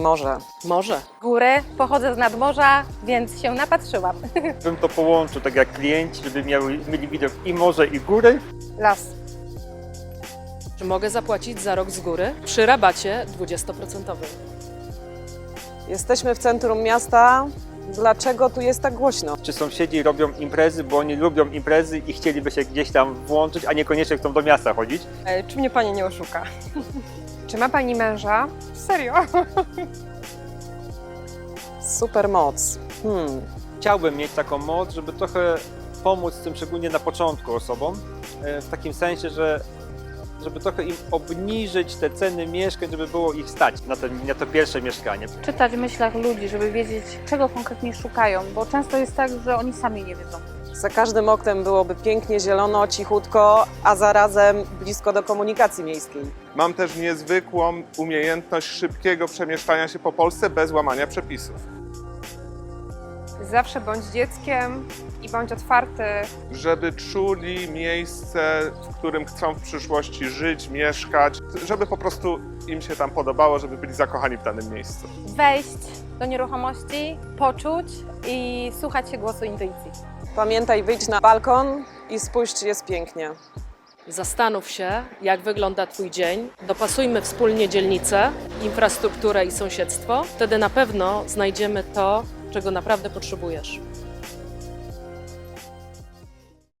Może. Może. Góry, pochodzę z nadmorza, więc się napatrzyłam. Bym to połączył tak jak klienci, żeby miały, mieli widok i morze, i góry. Las. Czy mogę zapłacić za rok z góry przy rabacie 20%? Jesteśmy w centrum miasta. Dlaczego tu jest tak głośno? Czy sąsiedzi robią imprezy, bo oni lubią imprezy i chcieliby się gdzieś tam włączyć, a niekoniecznie chcą do miasta chodzić. E, Czy mnie pani nie oszuka? Czy ma pani męża? Serio? Super moc. Hmm. Chciałbym mieć taką moc, żeby trochę pomóc tym, szczególnie na początku osobom, e, w takim sensie, że żeby trochę im obniżyć te ceny mieszkań, żeby było ich stać na, ten, na to pierwsze mieszkanie. czytać w myślach ludzi, żeby wiedzieć, czego konkretnie szukają, bo często jest tak, że oni sami nie wiedzą. Za każdym oknem byłoby pięknie zielono, cichutko, a zarazem blisko do komunikacji miejskiej. Mam też niezwykłą umiejętność szybkiego przemieszczania się po Polsce bez łamania przepisów. Zawsze bądź dzieckiem i bądź otwarty. Żeby czuli miejsce, w którym chcą w przyszłości żyć, mieszkać, żeby po prostu im się tam podobało, żeby byli zakochani w danym miejscu. Wejść do nieruchomości, poczuć i słuchać się głosu intuicji. Pamiętaj, wyjdź na balkon i spójrz, czy jest pięknie. Zastanów się, jak wygląda Twój dzień. Dopasujmy wspólnie dzielnicę, infrastrukturę i sąsiedztwo. Wtedy na pewno znajdziemy to, czego naprawdę potrzebujesz.